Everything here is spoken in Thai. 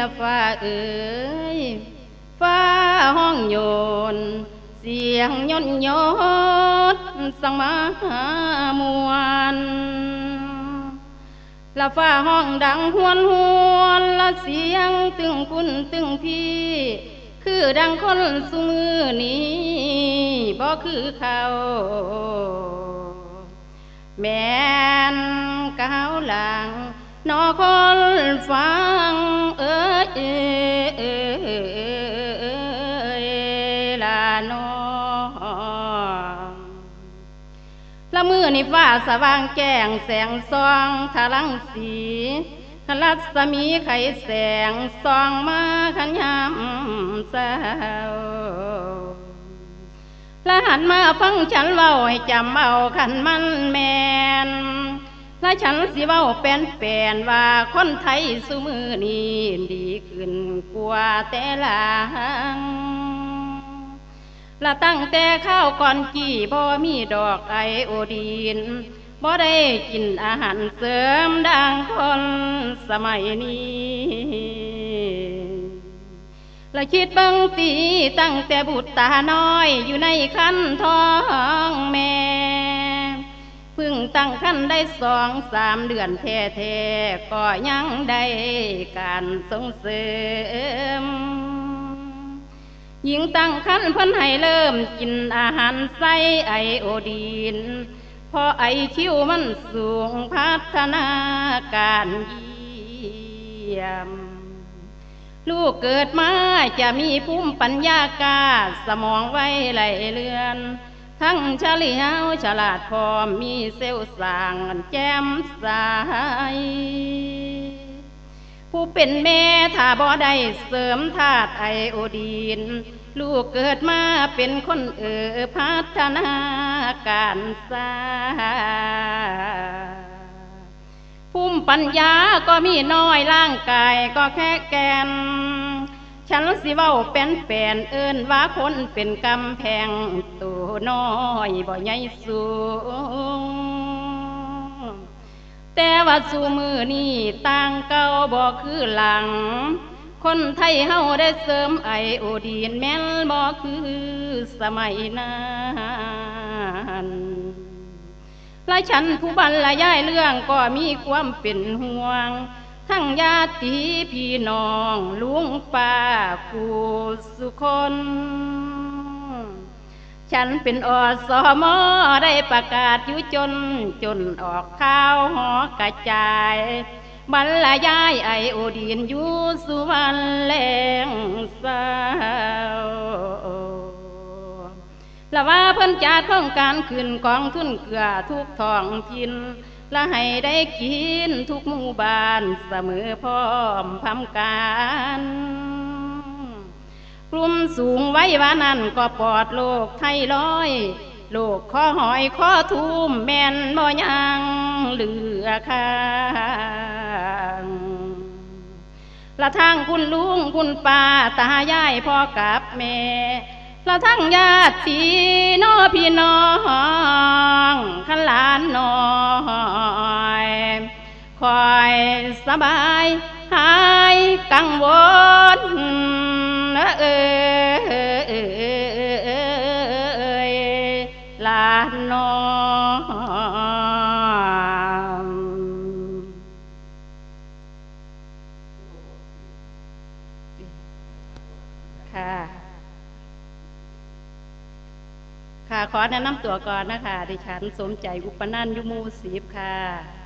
ละฟ้าเอ๋ยฟ้าห้องโยน เสียงยนต์ยดสังมามวนละฟ้าห้องดังหวนหวนละเสียงตึงคุณตึงพี่ คือดังคนสุมือนี้บ่คือเขาแม่นก้าวหลังนอคนฟัง ละมือนี่ฟ้าสว่างแจ้งแสงซองทะลังสีรัศมีไขแสงส่องมาขันยามเศร้าและหันมาฟังฉันเว้าให้จำเอาขันมันแมนและฉันสิเว้าเป็นแปนว่าคนไทยสุมือนี้ดีขึ้นกว่าแต่ลัง ละตั้งแต่ข้าวก่อนกี่บ่มีดอกไอโอดีนบ่ได้กินอาหารเสริมดังคนสมัยนี้ละคิดเบิ่งตีตั้งแต่บุตรตาน้อยอยู่ในคันท้องแม่เพิ่งตั้งคันได้สองสามเดือนแท้ๆก็ยังได้การส่งเสริม หญิงตั้งคันเพิ่นให้เริ่มกินอาหารใส่ไอโอดีน เพราะไอคิวมันสูงพัฒนาการเยี่ยม ลูกเกิดมาจะมีภูมิปัญญากาสมองไว้ไหลเลือน ทั้งเฉลียวฉลาดพร้อมมีเซลล์สางแจ่มใส ผู้เป็นแม่ถ้าบ่ได้เสริมธาตุไอโอดีน ลูกเกิดมาเป็นคนเออพัฒนาการสร้างภูมิปัญญาก็มีน้อยร่างกายก็แค่แกน ฉันสิเว้าเป็นแปนเอิ้นว่าคนเป็นกำแพงตัวน้อยบ่ใหญ่สูง แต่ว่าสู่มือนี่ต่างเก่าบ่คือหลัง คนไทยเฮาได้เสริมไอโอดีนแม่นบ่คือสมัยนั้นและฉันผู้บรรยายเรื่องก็มีความเป็นห่วง ทั้งญาติพี่น้องลุงป้ากูสุคน ฉันเป็นอสมอได้ประกาศอยู่จน จนออกข่าวหอกระจายบรรยายไอโอดีนยูสุวรรณแรงสาวละว่าเพิ่นจัดโครงการขึ้นกองทุนเกลือทุกท้องถิ่นและให้ได้กินทุกหมู่บ้านเสมอพร้อมพำการ สูงไว้ว่านั่นก็ปลอดโลกไทยร้อยโลกข้อหอยข้อทุ่มแม่นบ่ยังเหลือค้างละทั้งคุณลุงคุณป้าตายายพ่อกับแม่ละทั้งญาติพี่น้อพี่น้องขันหลานน้อยคอยสบายหายกังวล เอ้ยลานนองค่ะ ค่ะขอแนะนำตัวก่อนนะคะ ดิฉันสมใจอุปนันยุมูสีบค่ะ